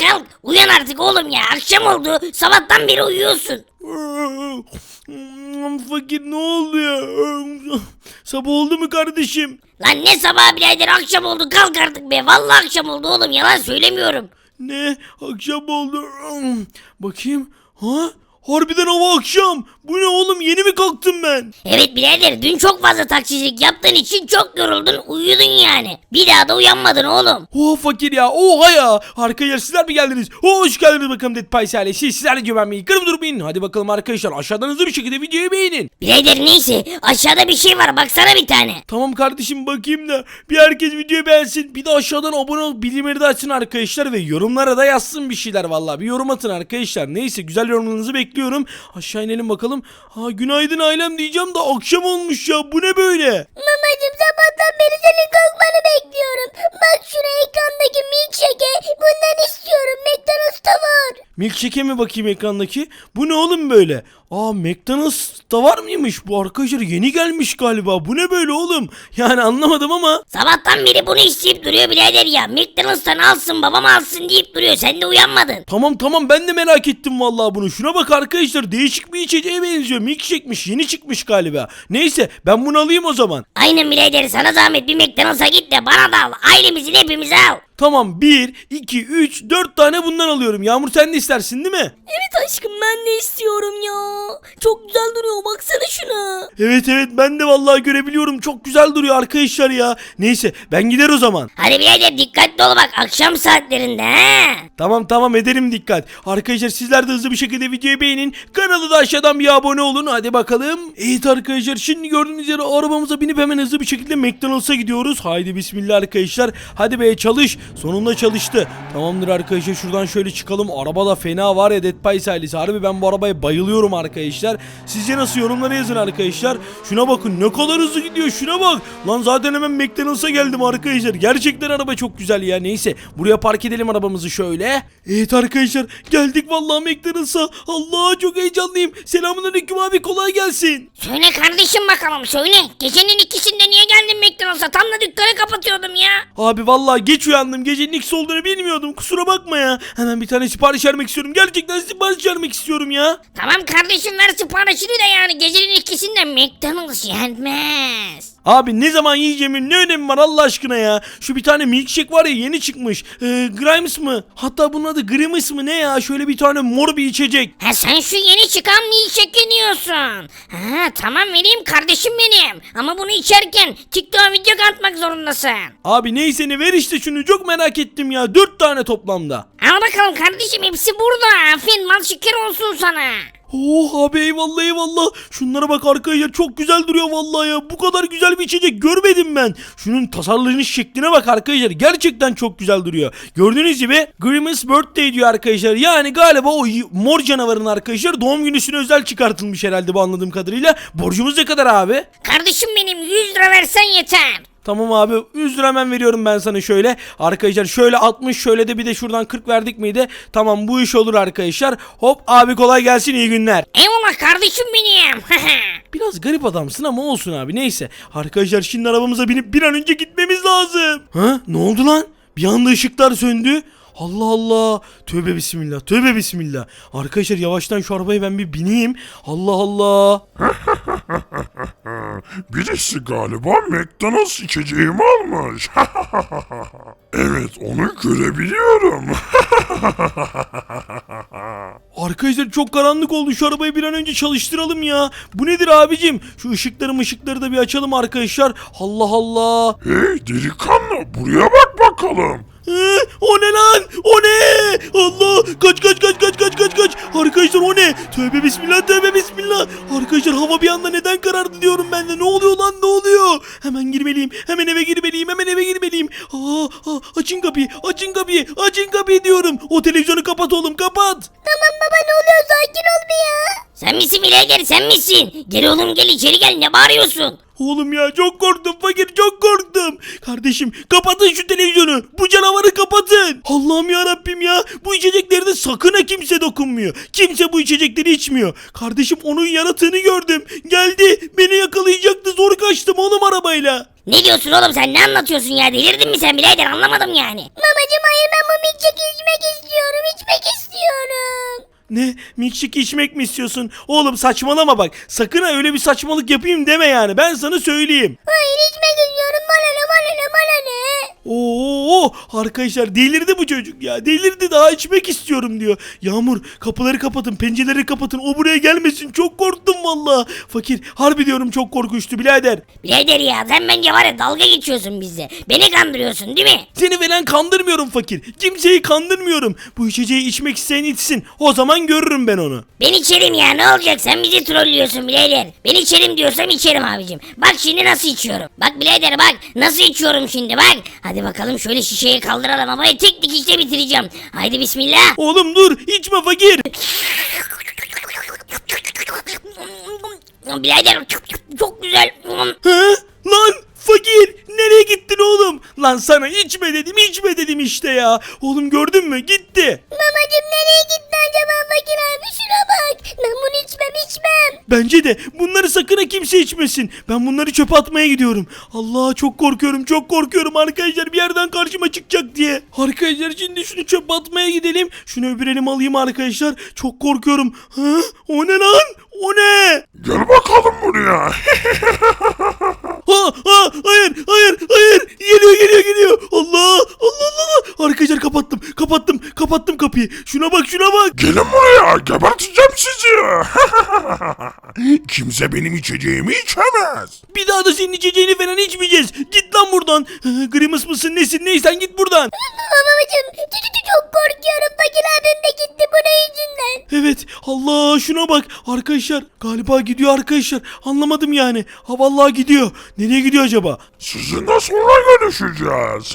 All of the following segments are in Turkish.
kalk. Uyan artık oğlum ya. Akşam oldu. Sabahtan beri uyuyorsun. Fakir ne oldu ya? Sabah oldu mu kardeşim? Lan ne sabah birader akşam oldu kalk artık be. Vallahi akşam oldu oğlum yalan söylemiyorum. Ne? Akşam oldu. Bakayım. Ha? Harbiden hava akşam. Bu ne oğlum yeni mi kalktım ben? Evet birader dün çok fazla taksicilik yaptığın için çok yoruldun uyudun yani. Bir daha da uyanmadın oğlum. Oh fakir ya. Oha ya. Arkadaşlar sizler mi geldiniz? Oh, hoş geldiniz bakalım Dead Pies ailesi. Sizler de güvenmeyi kırıp durmayın. Hadi bakalım arkadaşlar aşağıdan hızlı bir şekilde videoyu beğenin. Birader neyse aşağıda bir şey var baksana bir tane. Tamam kardeşim bakayım da bir herkes videoyu beğensin. Bir de aşağıdan abone ol bildirimleri de açsın arkadaşlar ve yorumlara da yazsın bir şeyler vallahi. Bir yorum atın arkadaşlar. Neyse güzel yorumlarınızı bekliyorum. Aşağı inelim bakalım. Ha günaydın ailem diyeceğim de akşam olmuş ya. Bu ne böyle? Babacım sabahtan beri senin Milkshake'e mi bakayım ekrandaki? Bu ne oğlum böyle? Aa McDonald's'ta var mıymış? Bu arkadaşlar yeni gelmiş galiba. Bu ne böyle oğlum? Yani anlamadım ama. Sabahtan beri bunu isteyip duruyor birader ya. McDonald's'tan alsın babam alsın deyip duruyor. Sen de uyanmadın. Tamam tamam ben de merak ettim vallahi bunu. Şuna bak arkadaşlar değişik bir içeceğe benziyor. Milkshake'miş yeni çıkmış galiba. Neyse ben bunu alayım o zaman. Aynen birader sana zahmet bir McDonald's'a git de bana da al. Ailemizin hepimizi al. Tamam 1, 2, 3, 4 tane bundan alıyorum. Yağmur sen de istersin değil mi? Evet aşkım ben de istiyorum ya. Çok güzel duruyor baksana şuna. Evet evet ben de vallahi görebiliyorum. Çok güzel duruyor arkadaşlar ya. Neyse ben gider o zaman. Hadi birader dikkatli ol bak akşam saatlerinde ha. Tamam tamam ederim dikkat. Arkadaşlar sizler de hızlı bir şekilde videoyu beğenin. Kanalı da aşağıdan bir abone olun. Hadi bakalım. Evet arkadaşlar şimdi gördüğünüz üzere arabamıza binip hemen hızlı bir şekilde McDonald's'a gidiyoruz. Haydi bismillah arkadaşlar. Hadi be çalış. Sonunda çalıştı. Tamamdır arkadaşlar şuradan şöyle çıkalım. Araba da fena var ya Dead Pies ailesi. Harbi ben bu arabaya bayılıyorum arkadaşlar. Sizce nasıl yorumlara yazın arkadaşlar. Şuna bakın ne kadar hızlı gidiyor şuna bak. Lan zaten hemen McDonald's'a geldim arkadaşlar. Gerçekten araba çok güzel ya. Neyse buraya park edelim arabamızı şöyle. Evet arkadaşlar geldik vallahi McDonald's'a. Allah çok heyecanlıyım. Selamünaleyküm abi kolay gelsin. Söyle kardeşim bakalım söyle. Gecenin ikisinde niye geldin McDonald's'a? Tam da dükkanı kapatıyordum ya. Abi vallahi geç uyandım. Gecenin ikisi olduğunu bilmiyordum. Kusura bakma ya. Hemen bir tane sipariş vermek istiyorum. Gerçekten sipariş vermek istiyorum ya. Tamam kardeşim ver siparişini de yani gecenin ikisinde McDonald's yenmez. Abi ne zaman yiyeceğimin ne önemi var Allah aşkına ya. Şu bir tane milkshake var ya yeni çıkmış. Ee, Grimes mı? Hatta bunun adı Grimace mı ne ya? Şöyle bir tane mor bir içecek. Ha sen şu yeni çıkan milkshake diyorsun. Ha tamam vereyim kardeşim benim. Ama bunu içerken TikTok'a video atmak zorundasın. Abi neyse ne ver işte şunu çok merak ettim ya. Dört tane toplamda. Al bakalım kardeşim hepsi burada. Afiyet mal şeker olsun sana. Oh abi eyvallah eyvallah. Şunlara bak arkadaşlar çok güzel duruyor vallahi ya. Bu kadar güzel bir içecek görmedim ben. Şunun tasarlanış şekline bak arkadaşlar. Gerçekten çok güzel duruyor. Gördüğünüz gibi Grimace Birthday diyor arkadaşlar. Yani galiba o mor canavarın arkadaşlar doğum günüsüne özel çıkartılmış herhalde bu anladığım kadarıyla. Borcumuz ne kadar abi? Kardeşim benim 100 lira versen yeter. Tamam abi 100 lira hemen veriyorum ben sana şöyle. Arkadaşlar şöyle 60 şöyle de bir de şuradan 40 verdik miydi? Tamam bu iş olur arkadaşlar. Hop abi kolay gelsin iyi günler. Eyvallah kardeşim benim. Biraz garip adamsın ama olsun abi neyse. Arkadaşlar şimdi arabamıza binip bir an önce gitmemiz lazım. Ha ne oldu lan? Bir anda ışıklar söndü. Allah Allah. Tövbe bismillah. Tövbe bismillah. Arkadaşlar yavaştan şu arabaya ben bir bineyim. Allah Allah. Birisi galiba McDonald's içeceğimi almış. evet onu görebiliyorum. Arkadaşlar çok karanlık oldu. Şu arabayı bir an önce çalıştıralım ya. Bu nedir abicim? Şu ışıkları ışıkları da bir açalım arkadaşlar. Allah Allah. hey delikanlı buraya bak bakalım. Ee, o ne lan? O ne? Allah! Kaç kaç kaç kaç kaç kaç kaç. Arkadaşlar o ne? Tövbe bismillah tövbe bismillah. Arkadaşlar hava bir anda neden karardı diyorum ben de. Ne oluyor lan ne oluyor? Hemen girmeliyim. Hemen eve girmeliyim. Hemen eve girmeliyim. Aa, aa, açın kapıyı. Açın kapıyı. Açın kapıyı diyorum. O televizyonu kapat oğlum kapat. Tamam baba ne oluyor sakin ol bir ya. Sen misin birader sen misin? Gel oğlum gel içeri gel ne bağırıyorsun? Oğlum ya çok korktum fakir çok korktum. Kardeşim kapatın şu televizyonu. Bu canavarı kapatın. Allah'ım ya Rabbim ya. Bu içeceklerde sakın ha kimse dokunmuyor. Kimse bu içecekleri içmiyor. Kardeşim onun yaratığını gördüm. Geldi beni yakalayacaktı zor kaçtım oğlum arabayla. Ne diyorsun oğlum sen ne anlatıyorsun ya delirdin mi sen birader anlamadım yani. Babacım hayır ben bu milkshake içmek istiyorum. içmek istiyorum. Ne? Milkshake içmek mi istiyorsun? Oğlum saçmalama bak. Sakın ha öyle bir saçmalık yapayım deme yani. Ben sana söyleyeyim. Hayır Oo arkadaşlar delirdi bu çocuk ya. Delirdi daha içmek istiyorum diyor. Yağmur kapıları kapatın, pencereleri kapatın. O buraya gelmesin. Çok korktum valla. Fakir harbi diyorum çok korkunçtu birader. Birader ya sen bence var ya dalga geçiyorsun bizle. Beni kandırıyorsun değil mi? Seni falan kandırmıyorum fakir. Kimseyi kandırmıyorum. Bu içeceği içmek isteyen içsin. O zaman görürüm ben onu. Ben içerim ya ne olacak sen bizi trollüyorsun birader. Ben içerim diyorsam içerim abicim. Bak şimdi nasıl içiyorum. Bak birader bak nasıl içiyorum şimdi bak. Hadi bakalım şöyle şişeyi kaldıralım ama tek dikişte bitireceğim. Haydi bismillah. Oğlum dur içme fakir. Birader çok güzel. He? Lan fakir nereye gittin oğlum? Lan sana içme dedim içme dedim işte ya. Oğlum gördün mü gitti. Babacım nereye gitti acaba fakir abi şuna bak. Ben bunu içmem içmem. Bence de bunları sakın ha kimse içmesin. Ben bunları çöpe atmaya gidiyorum. Allah çok korkuyorum çok korkuyorum arkadaşlar bir yerden karşıma çıkacak diye. Arkadaşlar şimdi şunu çöpe atmaya gidelim. Şunu öbür elime alayım arkadaşlar. Çok korkuyorum. Ha? O ne lan? O ne? Gel bakalım buraya. Ha, ha, hayır, hayır, hayır. Geliyor, geliyor, geliyor. Allah, Allah, Allah. Arkadaşlar kapattım, kapattım, kapattım kapıyı. Şuna bak, şuna bak. Gelin buraya geberteceğim sizi. Kimse benim içeceğimi içemez. Bir daha da senin içeceğini falan içmeyeceğiz. Git lan buradan. Grimus mısın, nesin, neysen git buradan. Babacım çok korkuyorum. Fakir abim de gitti bunun yüzünden. Evet, Allah şuna bak. Arkadaşlar, galiba gidiyor arkadaşlar. Anlamadım yani. Ha vallahi gidiyor. Nereye gidiyor acaba? Sizinle sonra görüşeceğiz.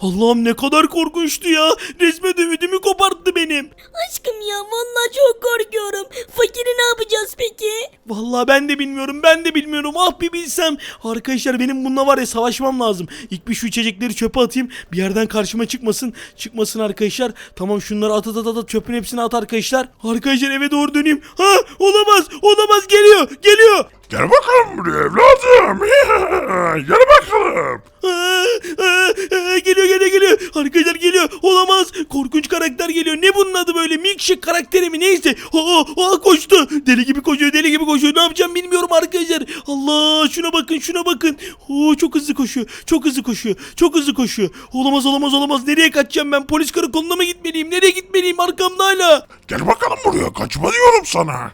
Allah'ım ne kadar korkunçtu ya. Resmen ümidimi koparttı benim. Aşkım ya vallahi çok korkuyorum. Fakiri ne yapacağız peki? Vallahi ben de bilmiyorum ben de bilmiyorum ah bir bilsem. Arkadaşlar benim bununla var ya savaşmam lazım. İlk bir şu içecekleri çöpe atayım. Bir yerden karşıma çıkmasın. Çıkmasın arkadaşlar. Tamam şunları at at at at çöpün hepsini at arkadaşlar. Arkadaşlar eve doğru döneyim. Ha olamaz olamaz geliyor geliyor. Gel bakalım buraya evladım. Gel bakalım. Aa, aa, aa, geliyor geliyor geliyor. Arkadaşlar geliyor. Olamaz. Korkunç karakter geliyor. Ne bunun adı böyle? Milkshake karakteri mi? Neyse. Aa, aa, koştu. Deli gibi koşuyor. Deli gibi koşuyor. Ne yapacağım bilmiyorum arkadaşlar. Allah şuna bakın şuna bakın. Oo, çok hızlı koşuyor. Çok hızlı koşuyor. Çok hızlı koşuyor. Olamaz olamaz olamaz. Nereye kaçacağım ben? Polis karakoluna mı gitmeliyim? Nereye gitmeliyim? Arkamda hala. Gel bakalım buraya kaçma diyorum sana.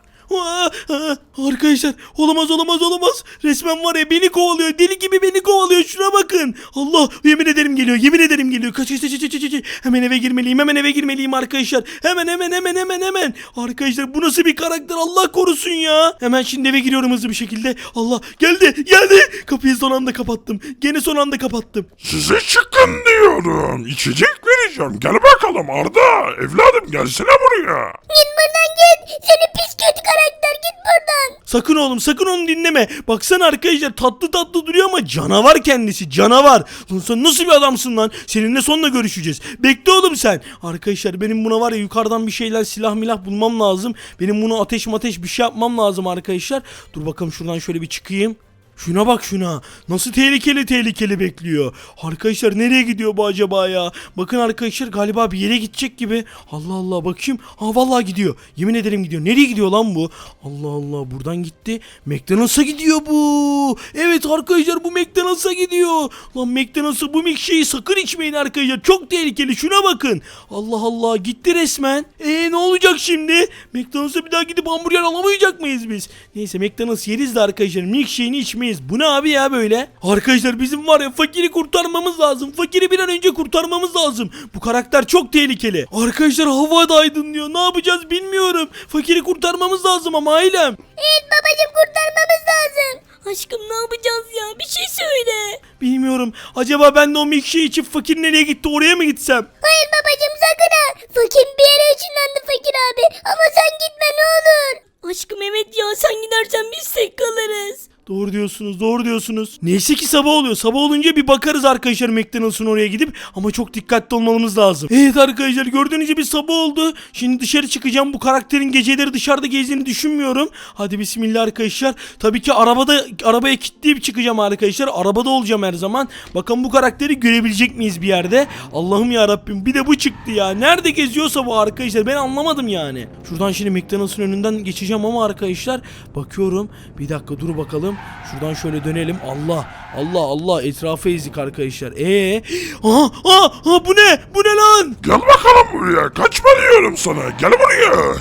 Aa, aa, arkadaşlar olamaz olamaz olamaz. Resmen var ya beni kovalıyor. Deli gibi beni kovalıyor. Şuna bakın. Allah yemin ederim geliyor. Yemin ederim geliyor. Kaç kaç kaç kaç kaç. kaç. Hemen eve girmeliyim. Hemen eve girmeliyim arkadaşlar. Hemen hemen hemen hemen hemen. Arkadaşlar bu nasıl bir karakter? Allah korusun ya. Hemen şimdi eve giriyorum hızlı bir şekilde. Allah geldi geldi. Kapıyı son anda kapattım. Gene son anda kapattım. Size çıkın diyorum. İçecek vereceğim. Gel bakalım Arda. Evladım gelsene buraya. Git buradan git. Seni pis kötü karakter git buradan. Sakın oğlum sakın onu dinleme. Baksana arkadaşlar tatlı tatlı duruyor ama canavar kendisi canavar. Lan sen nasıl bir adamsın lan? Seninle sonra görüşeceğiz. Bekle oğlum sen. Arkadaşlar benim buna var ya yukarıdan bir şeyler silah milah bulmam lazım. Benim bunu ateş mateş bir şey yapmam lazım arkadaşlar. Dur bakalım şuradan şöyle bir çıkayım. Şuna bak şuna. Nasıl tehlikeli tehlikeli bekliyor. Arkadaşlar nereye gidiyor bu acaba ya? Bakın arkadaşlar galiba bir yere gidecek gibi. Allah Allah bakayım. Ha vallahi gidiyor. Yemin ederim gidiyor. Nereye gidiyor lan bu? Allah Allah buradan gitti. McDonald's'a gidiyor bu. Evet arkadaşlar bu McDonald's'a gidiyor. Lan McDonald's'a bu milkshake'i sakın içmeyin arkadaşlar. Çok tehlikeli. Şuna bakın. Allah Allah gitti resmen. Eee ne olacak şimdi? McDonald's'a bir daha gidip hamburger alamayacak mıyız biz? Neyse McDonald's yeriz de arkadaşlar milkshake'ini içmeyiz. Bu ne abi ya böyle? Arkadaşlar bizim var ya fakiri kurtarmamız lazım. Fakiri bir an önce kurtarmamız lazım. Bu karakter çok tehlikeli. Arkadaşlar hava da aydınlıyor. Ne yapacağız bilmiyorum. Fakiri kurtarmamız lazım ama ailem. Evet babacım kurtarmamız lazım. Aşkım ne yapacağız ya? Bir şey söyle. Bilmiyorum. Acaba ben de o milkshake'i içip fakir nereye gitti oraya mı gitsem? Hayır babacım sakın ha. Fakir bir yere ışınlandı fakir abi. Ama sen gitme ne olur. Aşkım evet ya sen gidersen biz tek kalırız. Doğru diyorsunuz doğru diyorsunuz. Neyse ki sabah oluyor. Sabah olunca bir bakarız arkadaşlar McDonald's'ın oraya gidip. Ama çok dikkatli olmamız lazım. Evet arkadaşlar gördüğünüz gibi sabah oldu. Şimdi dışarı çıkacağım. Bu karakterin geceleri dışarıda gezdiğini düşünmüyorum. Hadi bismillah arkadaşlar. Tabii ki arabada arabaya kilitleyip çıkacağım arkadaşlar. Arabada olacağım her zaman. Bakın bu karakteri görebilecek miyiz bir yerde? Allah'ım ya Rabbim bir de bu çıktı ya. Nerede geziyorsa bu arkadaşlar ben anlamadım yani. Şuradan şimdi McDonald's'ın önünden geçeceğim ama arkadaşlar bakıyorum. Bir dakika dur bakalım. Şuradan şöyle dönelim. Allah Allah Allah etrafı ezik arkadaşlar. Ee, aha, aha, aha, bu ne? Bu ne lan? Gel bakalım buraya. Kaçma diyorum sana. Gel buraya.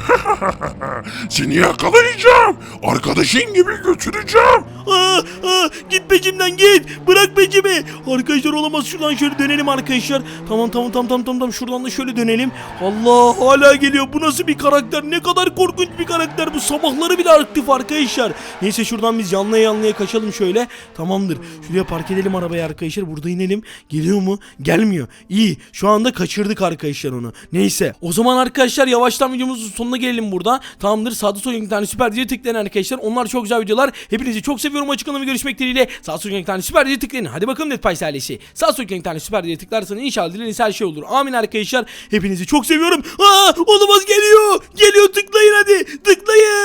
Seni yakalayacağım. Arkadaşın gibi götüreceğim. Aa, git peşimden git. Bırak peşimi. Arkadaşlar olamaz. Şuradan şöyle dönelim arkadaşlar. Tamam tamam tamam tamam tamam. Şuradan da şöyle dönelim. Allah hala geliyor. Bu nasıl bir karakter? Ne kadar korkunç bir karakter. Bu sabahları bile aktif arkadaşlar. Neyse şuradan biz yanlaya yanlaya kaçalım şöyle. Tamamdır. Şuraya park edelim arabayı arkadaşlar. Burada inelim. Geliyor mu? Gelmiyor. İyi. Şu anda kaçırdık arkadaşlar onu. Neyse. O zaman arkadaşlar yavaştan videomuzun sonuna gelelim burada. Tamamdır. Sağda solda bir tane süper diye tıklayın arkadaşlar. Onlar çok güzel videolar. Hepinizi çok seviyorum. Açık görüşmek dileğiyle. Sağ solda bir tane süper diye tıklayın. Hadi bakalım Netpice ailesi. Sağ bir tane süper diye tıklarsanız inşallah dilediğiniz her şey olur. Amin arkadaşlar. Hepinizi çok seviyorum. Aa, olamaz geliyor. Geliyor tıklayın hadi. Tıklayın.